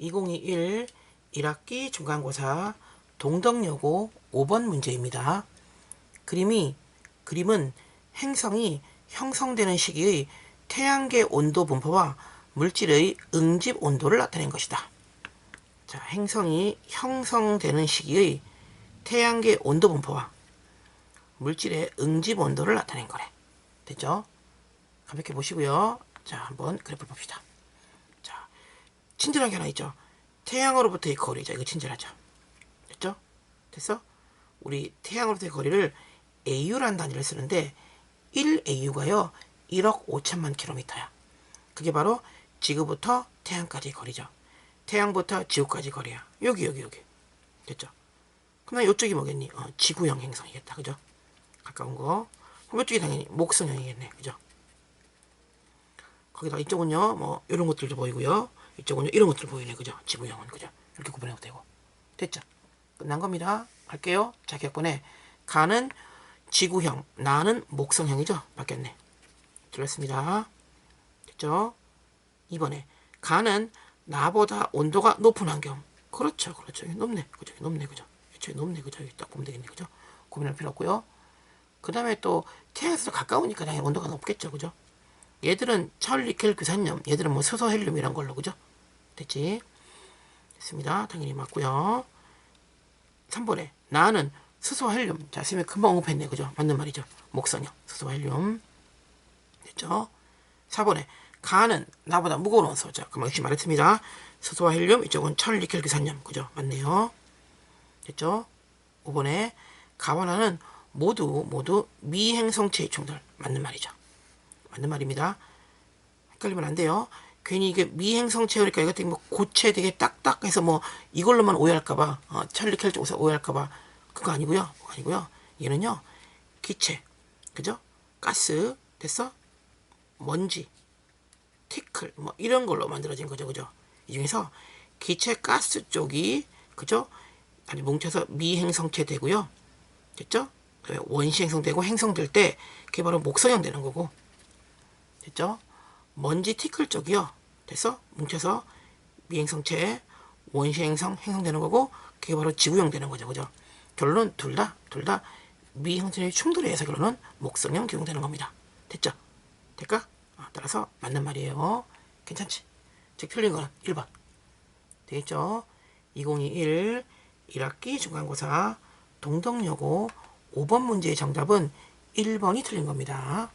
2021 1학기 중간고사 동덕여고 5번 문제입니다. 그림이 그림은 행성이 형성되는 시기의 태양계 온도 분포와 물질의 응집 온도를 나타낸 것이다. 자, 행성이 형성되는 시기의 태양계 온도 분포와 물질의 응집 온도를 나타낸 거래. 됐죠? 가볍게 보시고요. 자, 한번 그래프 봅시다. 자, 친절한 게 하나 있죠. 태양으로부터의 거리죠. 이거 친절하죠. 됐죠? 됐어? 우리 태양으로부터의 거리를 AU라는 단위를 쓰는데 1AU가요. 1억 5천만 킬로미터야. 그게 바로 지구부터 태양까지의 거리죠. 태양부터 지구까지 거리야. 여기 여기 여기. 됐죠? 그럼 이쪽이 뭐겠니? 어, 지구형 행성이겠다. 그죠? 가까운 거. 그럼 이쪽이 당연히 목성형이겠네. 그죠? 거기다 이쪽은요. 뭐 이런 것들도 보이고요. 이쪽은요. 이런 것들 보이네. 그죠? 지구형은 그죠? 이렇게 구분해도 되고. 됐죠? 끝난 겁니다. 갈게요. 자, 기억번에 가는 지구형, 나는 목성형이죠? 바뀌었네. 틀렸습니다. 됐죠? 2번에 가는 나보다 온도가 높은 환경. 그렇죠. 그렇죠. 높네. 그죠? 높네. 그죠? 이쪽에 높네. 그죠? 딱 보면 되겠네. 그죠? 고민할 필요 없고요. 그 다음에 또 태양에서 가까우니까 당연히 온도가 높겠죠. 그죠? 얘들은 철리켈 규산염, 얘들은 뭐 수소 헬륨 이런 걸로 그죠? 됐지? 됐습니다. 당연히 맞고요. 3번에 나는 수소 헬륨. 자, 선생님 금방 언급했네. 그죠? 맞는 말이죠. 목선형, 수소 헬륨. 됐죠? 4번에 가는 나보다 무거운 원소. 자, 금방 역시 말했습니다. 수소와 헬륨, 이쪽은 철, 니켈, 규산염. 그죠? 맞네요. 됐죠? 5번에 가와 나는 모두 모두 미행성체의 총들. 맞는 말이죠. 맞는 말입니다. 헷갈리면 안 돼요. 괜히 이게 미행성체 그러니까 이것 뭐 고체 되게 딱딱해서 뭐 이걸로만 오해할까봐 어, 찰리켈 쪽에서 오해할까봐 그거 아니고요. 아니고요. 얘는요 기체, 그죠? 가스 됐어? 먼지, 티클 뭐 이런 걸로 만들어진 거죠, 그죠? 이 중에서 기체 가스 쪽이 그죠? 아니 뭉쳐서 미행성체 되고요, 됐죠? 원시 행성되고 행성될 때 그게 바로 목성형 되는 거고, 됐죠? 먼지 티클 쪽이요. 됐어? 뭉쳐서 미행성체, 원시 행성, 행성되는 거고 그게 바로 지구형 되는 거죠. 그죠? 결론은 둘 다, 둘 다 미행성의 충돌에 의해서 결론은 목성형 기용 되는 겁니다. 됐죠? 될까? 어, 따라서 맞는 말이에요. 괜찮지? 즉 틀린 거는 1번. 되겠죠? 2021 1학기 중간고사 동덕여고 5번 문제의 정답은 1번이 틀린 겁니다.